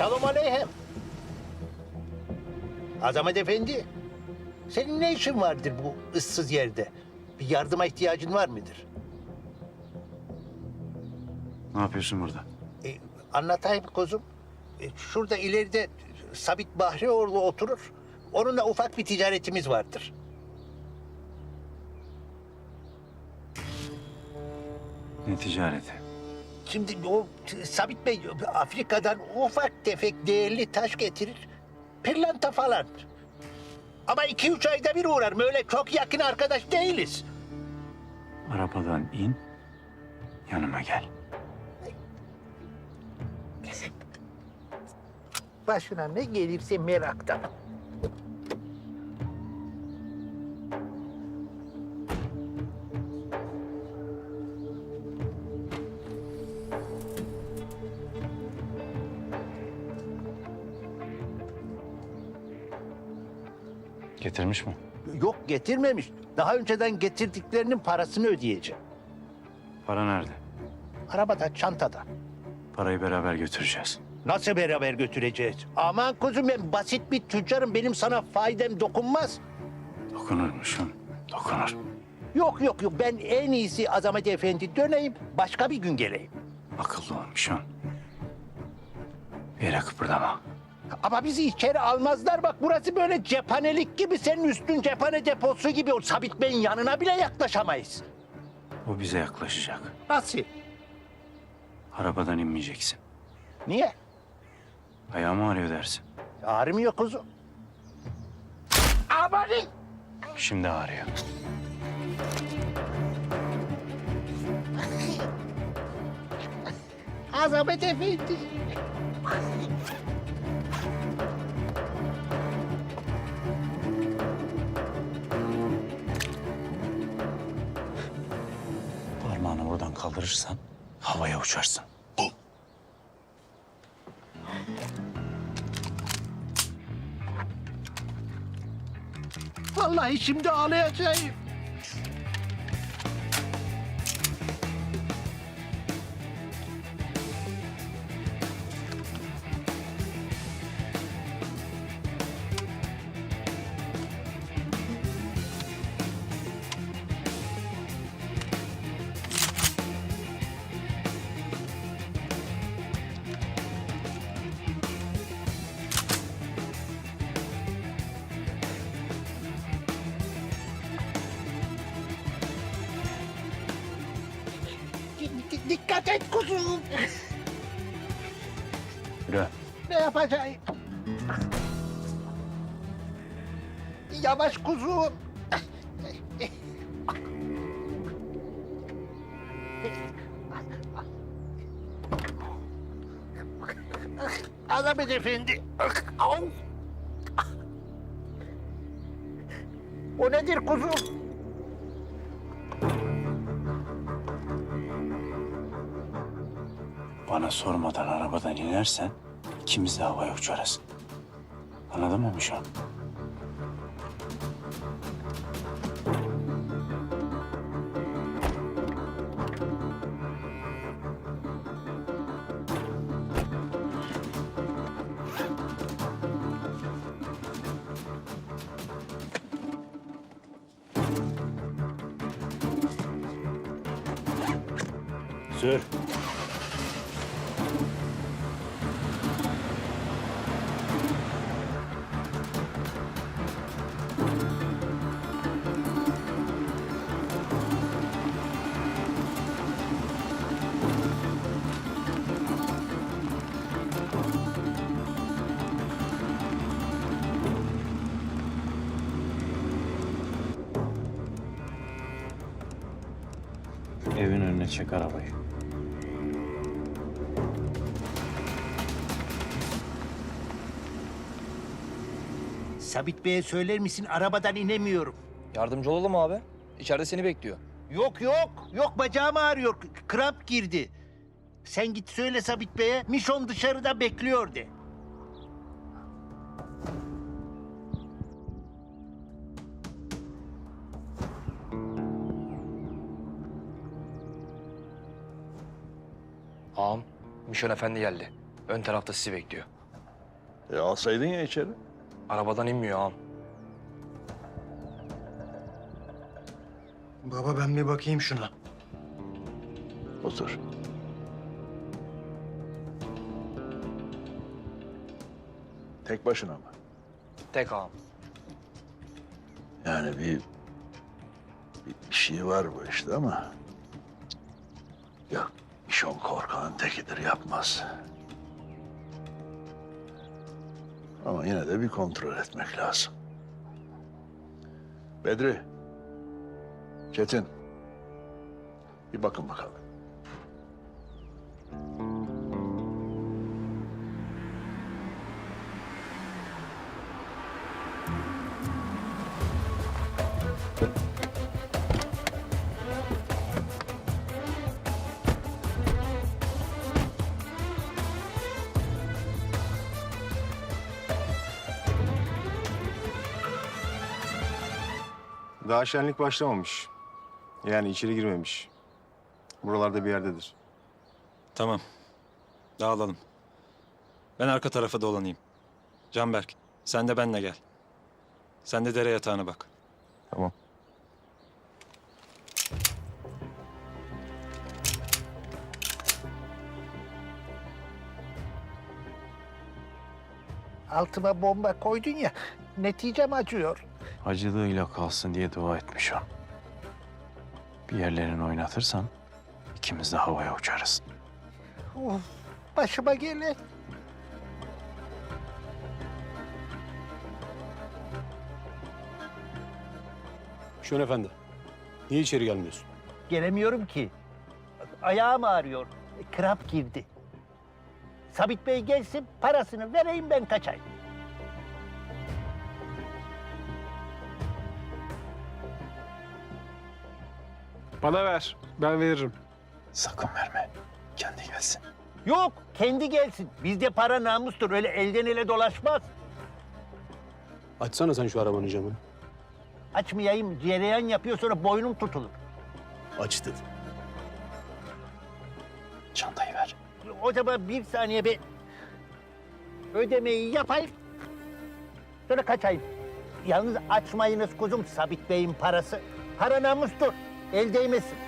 Şalom aleyhem. Azamet Efendi, senin ne işin vardır bu ıssız yerde? Bir yardıma ihtiyacın var mıdır? Ne yapıyorsun burada? E, anlatayım kuzum. E, şurada ileride Sabit Bahrioğlu oturur. Onunla ufak bir ticaretimiz vardır. Ne ticareti? Şimdi o Sabit Bey Afrika'dan ufak tefek değerli taş getirir. Pırlanta falan. Ama iki üç ayda bir uğrar. Öyle çok yakın arkadaş değiliz. Arabadan in, yanıma gel. Başına ne gelirse meraktan. Getirmiş mi? Yok getirmemiş. Daha önceden getirdiklerinin parasını ödeyeceğim. Para nerede? Arabada, çantada. Parayı beraber götüreceğiz. Nasıl beraber götüreceğiz? Aman kuzum ben basit bir tüccarım. Benim sana faydam dokunmaz. Dokunurmuşum, dokunur. Yok yok yok ben en iyisi Azamet Efendi döneyim başka bir gün geleyim. Akıllı olmuşsun. Bir yere kıpırdama. Ama bizi içeri almazlar bak burası böyle cephanelik gibi senin üstün cephane deposu gibi o Sabit Bey'in yanına bile yaklaşamayız. O bize yaklaşacak. Nasıl? Arabadan inmeyeceksin. Niye? Ayağımı ağrıyor dersin. Ağrımıyor kuzum. Amanın! Şimdi ağrıyor. Azamet Efendi. Kaldırırsan havaya uçarsın. Vallahi şimdi ağlayacağım. Dikkat et kuzum. Yürü. Ne yapacağım? Yavaş kuzum. Azamet Efendi. O nedir kuzum? Bana sormadan arabadan inersen ikimiz de havaya uçarız. Anladın mı Mişon? Sür. Önüne çek arabayı. Sabit Bey'e söyler misin arabadan inemiyorum. Yardımcı olalım abi. İçeride seni bekliyor. Yok yok yok bacağım ağrıyor kramp girdi. Sen git söyle Sabit Bey'e Mişon dışarıda bekliyor de. Mişon Efendi geldi. Ön tarafta sizi bekliyor. E alsaydın ya içeri. Arabadan inmiyor ağam. Baba ben bir bakayım şuna. Otur. Tek başına mı? Tek ağam. Yani bir, bir, bir şey var bu işte ama... Yok, işon korkanın tekidir yapmaz. Ama yine de bir kontrol etmek lazım. Bedri, Çetin, bir bakın bakalım. Daha şenlik başlamamış. Yani içeri girmemiş. Buralarda bir yerdedir. Tamam. Dağılalım. Ben arka tarafa dolanayım. Canberk, sen de benle gel. Sen de dere yatağına bak. Tamam. Altıma bomba koydun ya. Neticem acıyor. Acılığıyla kalsın diye dua etmiş o. Bir yerlerini oynatırsan ikimiz de havaya uçarız. Of, başıma gelen. Şön efendi. Niye içeri gelmiyorsun? Gelemiyorum ki. Ayağım ağrıyor. Kramp girdi. Sabit Bey gelsin parasını vereyim ben kaçayım. Bana ver. Ben veririm. Sakın verme. Kendi gelsin. Yok kendi gelsin. Bizde para namustur öyle elden ele dolaşmaz. Açsana sen şu arabanın camını. Açmayayım cereyan yapıyor sonra boynum tutulur. Aç dedim. Çantayı ver. O zaman bir saniye ben ödemeyi yapayım. Sonra kaçayım. Yalnız açmayınız kuzum Sabit Bey'in parası. Para namustur. El değmesin.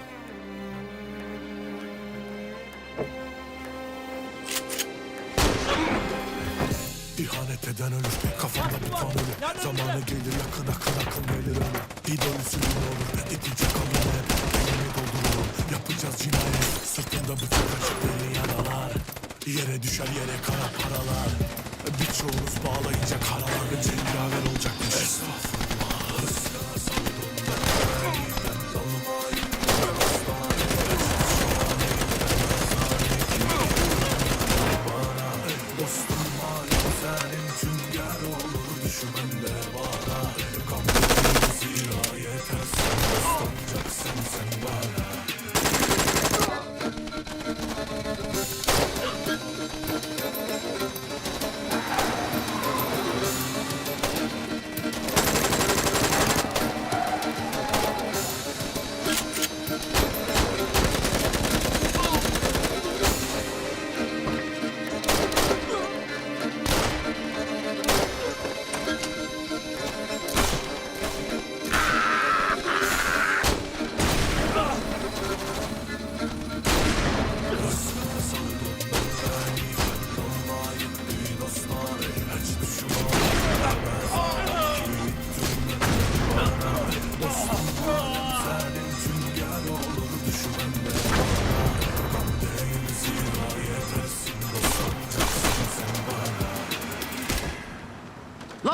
İhanet eden ölür Kafamda bir fan ölür. Zamanı gelir yakın akın akın gelir ölür İdolüsü yine olur İpucu kalan hep Elimi doldururum Yapacağız cinayet. Sırtımda bıçak açık deli yaralar. Yere düşer yere kara paralar. Birçoğunuz bağlayınca karalar Cengaver olacakmış Estağfurullah var senin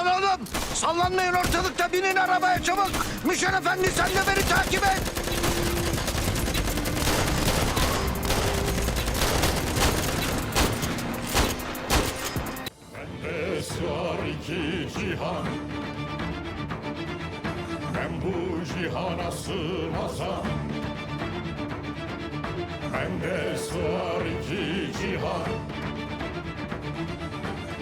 oğlum sallanmayın ortalıkta binin arabaya çabuk. Müşer Efendi sen de beni takip et. var iki cihan Ben bu cihana sığmazam Bende sığar iki cihan